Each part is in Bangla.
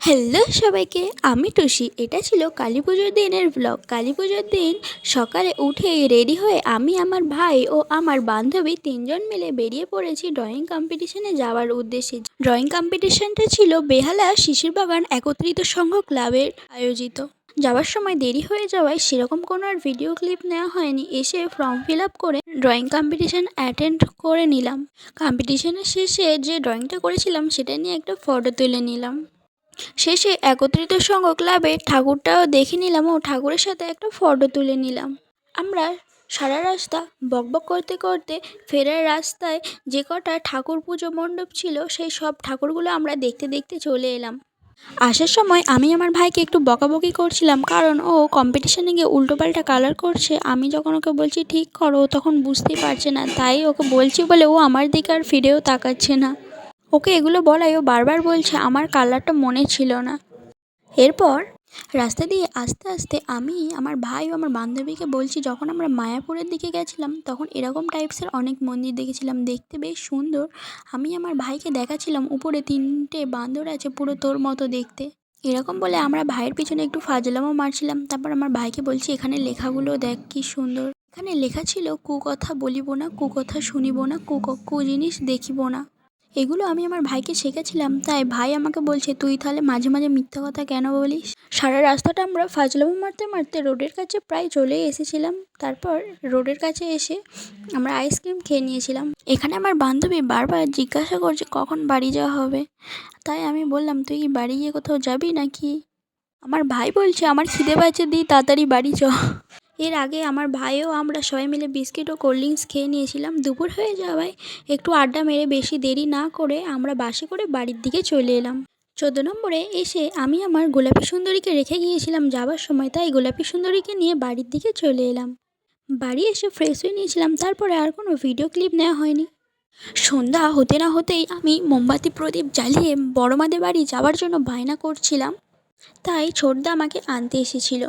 হ্যালো সবাইকে, আমি টুসি। এটা ছিল কালী পুজোর দিনের ব্লগ কালী পুজোর দিন সকালে উঠে রেডি হয়ে আমি, আমার ভাই ও আমার বান্ধবী তিনজন মিলে বেরিয়ে পড়েছি ড্রয়িং কম্পিটিশনে যাওয়ার উদ্দেশ্যে। ড্রয়িং কম্পিটিশনটা ছিল বেহালা শিশির বাগান একত্রিত সংঘ ক্লাবের আয়োজিত। যাওয়ার সময় দেরি হয়ে যাওয়ায় সেরকম কোনো আর ভিডিও ক্লিপ নেওয়া হয়নি। এসে ফর্ম ফিল আপ করে ড্রয়িং কম্পিটিশান অ্যাটেন্ড করে নিলাম। কম্পিটিশনের শেষে যে ড্রয়িংটা করেছিলাম, সেটা নিয়ে একটা ফটো তুলে নিলাম। শেষে একত্রিত সংঘ ক্লাবে ঠাকুরটাও দেখে নিলাম ও ঠাকুরের সাথে একটা ফটো তুলে নিলাম। আমরা সারা রাস্তা বকবক করতে করতে ফেরার রাস্তায় যে কটা ঠাকুর পুজো মণ্ডপ ছিল, সেই সব ঠাকুরগুলো আমরা দেখতে দেখতে চলে এলাম। আসার সময় আমি আমার ভাইকে একটু বকাবকি করছিলাম, কারণ ও কম্পিটিশানে গিয়ে উল্টোপাল্টা কালার করছে। আমি যখন ওকে বলছি, ঠিক করো তখন বুঝতেই পারছে না। তাই ওকে বলছি বলে ও আমার দিকে আর ফিরেও তাকাচ্ছে না। ওকে এগুলো বলায় ও বারবার বলছে, আমার কালারটা মনে ছিল না। এরপর রাস্তা দিয়ে আস্তে আস্তে আমি আমার ভাই ও আমার বান্ধবীকে বলছি, যখন আমরা মায়াপুরের দিকে গেছিলাম, তখন এরকম টাইপসের অনেক মন্দির দেখেছিলাম। দেখতে বেশ সুন্দর। আমি আমার ভাইকে দেখাচ্ছিলাম, উপরে তিনটে বান্দর আছে পুরো তোর মতো দেখতে। এরকম বলে আমরা ভাইয়ের পিছনে একটু ফাজলামও মারছিলাম। তারপর আমার ভাইকে বলছি, এখানে লেখাগুলো দেখ কি সুন্দর। এখানে লেখা ছিল কুকথা বলিব না কুকথা শুনিব না কুক কু জিনিস দেখিব না। এগুলো আমি আমার ভাইকে শেখাচ্ছিলাম, তাই ভাই আমাকে বলছে, তুই তাহলে মাঝে মাঝে মিথ্যা কথা কেন বলিস? সারা রাস্তাটা আমরা ফাজলামো মারতে মারতে রোডের কাছে প্রায় চলে এসেছিলাম। তারপর রোডের কাছে এসে আমরা আইসক্রিম খেয়ে নিয়েছিলাম। এখানে আমার বান্ধবী বারবার জিজ্ঞাসা করছে, কখন বাড়ি যাওয়া হবে? তাই আমি বললাম, তুই কি বাড়ি গিয়ে কোথাও যাবি নাকি? আমার ভাই বলছে, আমার খিদে পাচ্ছে দিই তাড়াতাড়ি বাড়ি চ। এর আগে আমার ভাইও আমরা সবাই মিলে বিস্কিট ও কোল্ড ড্রিঙ্কস খেয়ে নিয়েছিলাম। দুপুর হয়ে যাওয়ায় একটু আড্ডা মেরে বেশি দেরি না করে আমরা বাসে করে বাড়ির দিকে চলে এলাম। চোদ্দ নম্বরে এসে আমি আমার গোলাপি সুন্দরীকে রেখে গিয়েছিলাম যাবার সময়, তাই গোলাপি সুন্দরীকে নিয়ে বাড়ির দিকে চলে এলাম। বাড়ি এসে ফ্রেশ হয়ে নিয়েছিলাম, তারপরে আর কোনো ভিডিও ক্লিপ নেওয়া হয়নি। সন্ধ্যা হতে না হতেই আমি মোমবাতি প্রদীপ জ্বালিয়ে বড়মাদের বাড়ি যাওয়ার জন্য বায়না করছিলাম, তাই ছোটদা আমাকে আনতে এসেছিল।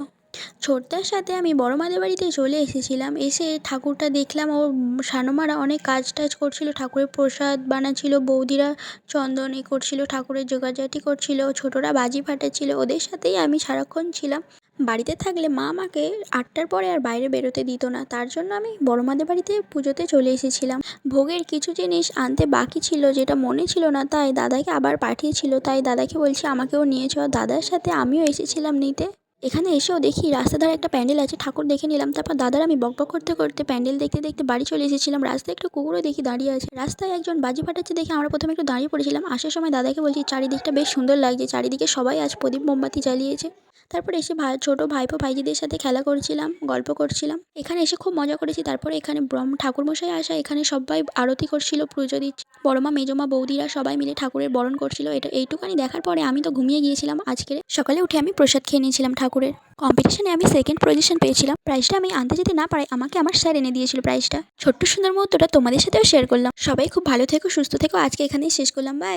ছোটদার সাথে আমি বড় মাদের বাড়িতে চলে এসেছিলাম। এসে ঠাকুরটা দেখলাম ও সানমারা অনেক কাজ টাজ করছিল, ঠাকুরের প্রসাদ বানাচ্ছিল, বৌদিরা চন্দন এ করছিল, ঠাকুরের জোগাড়জাটি করছিল, ছোটরা বাজি ফাটাচ্ছিল, ওদের সাথেই আমি সারাক্ষণ ছিলাম। বাড়িতে থাকলে মা আমাকে আটটার পরে আর বাইরে বেরোতে দিত না, তার জন্য আমি বড় মাদের বাড়িতে পুজোতে চলে এসেছিলাম। ভোগের কিছু জিনিস আনতে বাকি ছিল, যেটা মনে ছিল না, তাই দাদাকে আবার পাঠিয়েছিল, তাই দাদাকে বলছি, আমাকেও নিয়ে দাদার সাথে আমিও এসেছিলাম নিতে। এখানে এসেও দেখি রাস্তা ধারে একটা প্যান্ডেল আছে, ঠাকুর দেখে নিলাম। তারপর দাদার আমি বকবক করতে করতে প্যান্ডেল দেখতে দেখতে বাড়ি চলে এসেছিলাম। রাস্তায় একটু কুকুরও দেখি দাঁড়িয়ে আছে। রাস্তায় একজন বাজি ফাটাচ্ছে দেখে আমরা প্রথমে একটু দাঁড়িয়ে পড়েছিলাম। আসার সময় দাদাকে বলছি, চারিদিকটা বেশ সুন্দর লাগছে। চারিদিকে সবাই আজ প্রদীপ মোমবাতি জ্বালিয়েছে। তারপরে এসে ভাই ছোটো ভাইপো ভাইজিদের সাথে খেলা করছিলাম, গল্প করছিলাম। এখানে এসে খুব মজা করেছি। তারপরে এখানে ব্রহ্ম, ঠাকুরমশাই আসা, এখানে সবাই আরতি করছিল, পুজো দিচ্ছে বড়মা মেজমা বৌদিরা সবাই মিলে ঠাকুরের বরণ করছিল। এটা, এইটুকানি দেখার পরে আমি তো ঘুমিয়ে গিয়েছিলাম আজকে। সকালে উঠে আমি প্রসাদ খেয়ে নিয়েছিলাম ঠাকুরের। কম্পিটিশনে আমি সেকেন্ড পজিশন পেয়েছিলাম। প্রাইজটা আমি আনতে যেতে না পারায় আমাকে আমার স্যার এনে দিয়েছিল প্রাইজটা ছোট্ট সুন্দর মুহূর্তটা তোমাদের সাথেও শেয়ার করলাম। সবাই খুব ভালো থেকো, সুস্থ থেকো। আজকে এখানেই শেষ করলাম। বাই